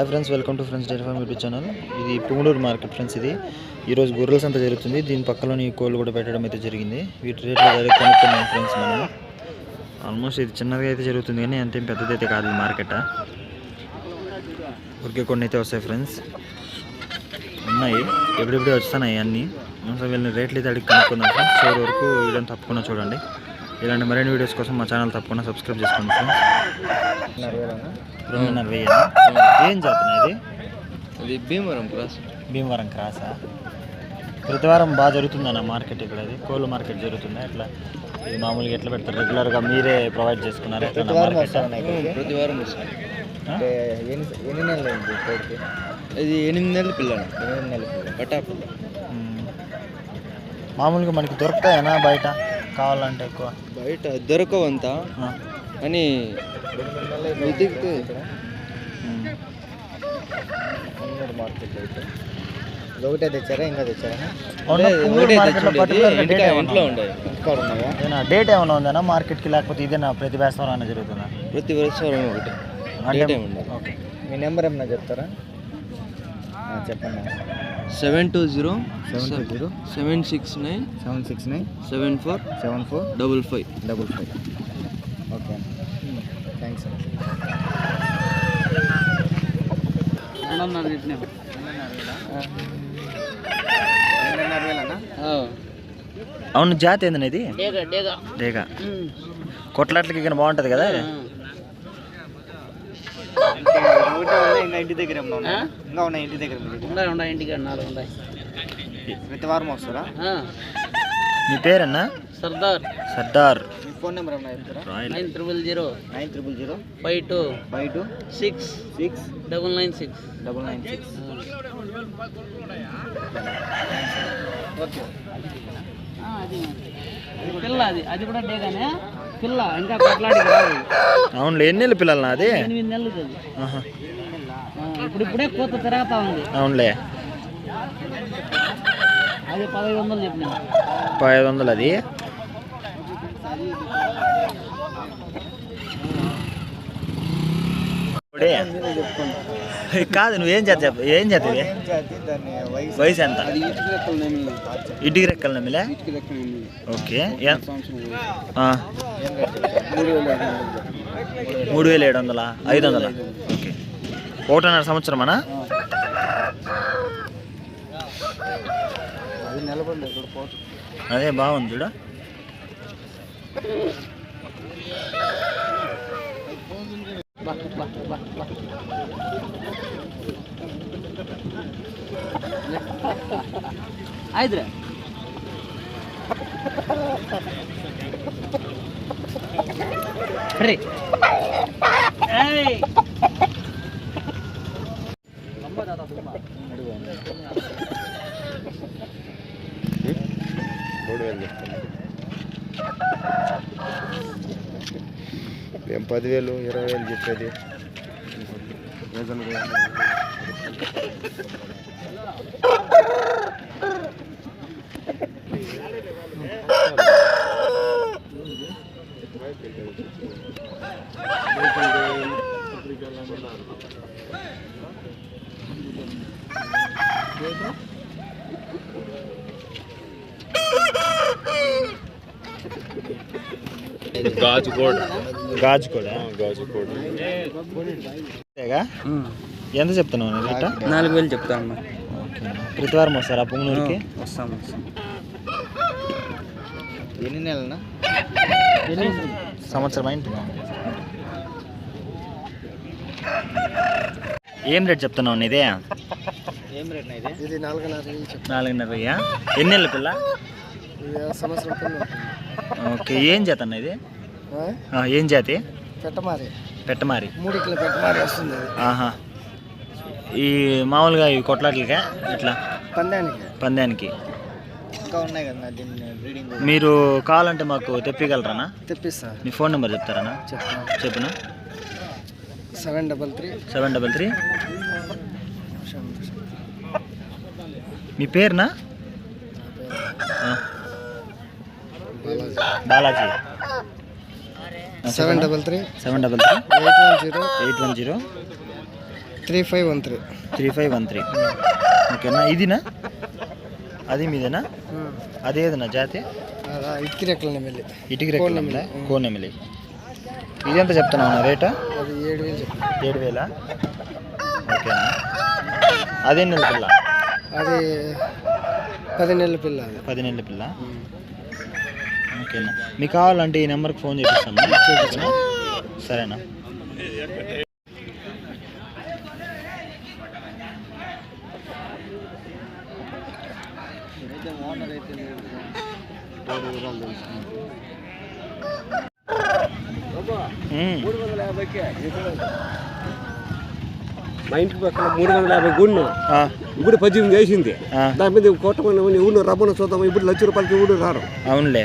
Hi friends welcome to friends dairy farm YouTube channel ఇది Pungaduru market friends ఇది. ఈరోజు గొర్రెల సంత జరుగుతుంది. దీని పక్కలోని కోళ్ళు కూడా పెట్టడం అయితే జరిగింది. వీటి రేట్లు డైరెక్ట్ కొనుక్కున్నాం ఫ్రెండ్స్ మనం. ఆల్మోస్ట్ ఇది చిన్నగా అయితే జరుగుతుంది కానీ అంతేం పెద్దదైతే కాదు ఈ మార్కెట్. ఊరికే కొన్ని అయితే వస్తాయి ఫ్రెండ్స్ ఉన్నాయి. ఎప్పుడెప్పుడే వస్తున్నాయి అన్నీ. సో వీళ్ళని రేట్లు అయితే అడిగి కనుక్కుందాం ఫ్రెండ్స్ చివరి వరకు వీడియోని తప్పకుండా చూడండి. ఇలాంటి మరిన్ని వీడియోస్ కోసం మా ఛానల్ తప్పకుండా సబ్స్క్రైబ్ చేసుకోండి ఫ్రెండ్స్ రెండున్నర వెయ్యి ఏం చేస్తున్నాయి ఇది? అది భీమవరం క్రాస్. భీమవరం క్రాసా? ప్రతి వారం బాగా జరుగుతుందన్న మార్కెట్ ఇక్కడ అది కోళ్ళ మార్కెట్ జరుగుతుందా? ఎట్లా? ఇది మామూలుగా ఎట్లా పెడతారు? రెగ్యులర్గా మీరే ప్రొవైడ్ చేసుకున్నారు ఎట్లా మార్కెట్? ప్రతి వారం ఎన్ని నెలలు ఇది ఎనిమిది నెలల పిల్లలు. ఎనిమిది నెలలు పటాపు మామూలుగా మనకి దొరుకుతాయనా బయట? కావాలంటే ఎక్కువ. బయట దొరకవంత. అని వెతికితే. మార్కెట్ అయితే ఒకటే తెచ్చారా? ఇంకా తెచ్చారా? ఉందా? డేట్ ఏమైనా ఉందన్నా మార్కెట్కి? లేకపోతే ఇదేనా ప్రతి బేస్తవారం అయినా జరుగుతుందా? ప్రతి వారం ఒకటి. అంటే ఓకే. మీ నెంబర్ ఏమన్నా చెప్తారా? చెప్పండి. Seven two zero seven two zero seven six nine seven six nine seven four seven four double five. Double five. Okay. రెండున్నర అవును జాతి ఏందని ఇది డేగా కొట్లాట్లకి ఇక్కడ బాగుంటుంది కదా ఇంటి దగ్గర? ఇంకా ఉన్నాయి ఇంటి దగ్గర? ఉన్నాయి ఉన్నాయి ఇంటికి నాలుగు ఉన్నాయి ప్రతి వారం వస్తారా? మీ పేరన్నా? సర్దార్. సర్దార్. ఫోన్ నెంబర్ ఏమన్నా చెప్తారా? Nine triple zero. Nine triple zero. Five two. Five two. Six. Six. Double nine six. Double nine six. Okay. అది పిల్ల అది. అది కూడా డేగానే? పిల్ల ఇంకా కొట్లాడికి రాదు. అవునులే ఎన్ని నెలల పిల్లలు నాది? ఎనిమిది నెలలు అది ఇప్పుడు ఇప్పుడే కోత తిరగతా ఉంది. అవునులే. అది పదహైదు వందలు చెప్పిన. ఐదు వందలు అది. కాదు నువ్వేం చేత చెప్పు? ఏం చేతవి వయసు ఎంత? ఇటుకి రెక్కల నమ్మిలే? ఓకే. మూడు వేల ఏడు వందల? ఐదు వందల? ఓకే. ఒకటిన్నర సంవత్సరం అనా అదే బాగుంది చూడ. Bah, bah, bah, bah. ಆಯ್ತ್ರ ಬರ್ರಿ ನೋಡುವಲ್ಲಿ ఏం పదివేలు ఇరవై వేలు చెప్పేది? ఎంత చెప్తున్నావు నాలుగు వేలు చెప్తాను ప్రతి వారం వస్తారా పుంగనూరుకి? వస్తాం వస్తాం. ఎన్ని నెలలనా? సంవత్సరం అయింది. ఏం రేట్ చెప్తున్నావు ఇదే ఏం రేట్ ఇది? ఇది నాలుగున్నర ఎన్ని నెలల పిల్ల? సంవత్సరం పిల్ల ఓకే ఏం జాతి అన్న ఇది? ఏం జాతి? పెట్టమారి. పెట్టమారి. మూడు కిలో పెట్టమారి వస్తుంది. ఆహా. ఈ మామూలుగా ఈ కొట్లాట్లకే? ఇట్లా? పందానికి. పందానికి. ఇంకా ఉన్నాయి కదా దీన్ని బ్రీడింగ్. మీరు కావాలంటే మాకు తెప్పిగలరానా తెప్పిస్తా. మీ ఫోన్ నెంబర్ చెప్తారా చెప్తా చెప్పునా? Seven double three. Seven double three. మీ పేరునా? Balaji. Seven double three. Seven double three. Eight one zero. Eight one zero. Three five one three. Three five one three. ఓకేనా? ఇదినా? అది మీదేనా? అదేదన్నా జాతి? ఇటుకి రెక్కల నెమలి ఇటుకి రెక్కల కోనెమిలి. ఇది ఎంత చెప్తున్నావు రేటు? అది ఏడు వేలు ఏడు వేలా? ఓకేనా? అదే నెల పిల్ల? అది పది నెలల పిల్ల పది నెలల పిల్ల? ఓకేనా? మీకు కావాలంటే ఈ నెంబర్కి ఫోన్ చేపిస్తాము సరేనా. మా ఇంటికి పక్కన మూడు వందల యాభై ఆ, ఇప్పుడు పద్దెనిమిది వేసింది. దాని మీద కొట్టమని ఊళ్ళో రమ్మని చూద్దాం ఇప్పుడు లక్ష రూపాయలకి ఊళ్ళు రారు. అవునులే.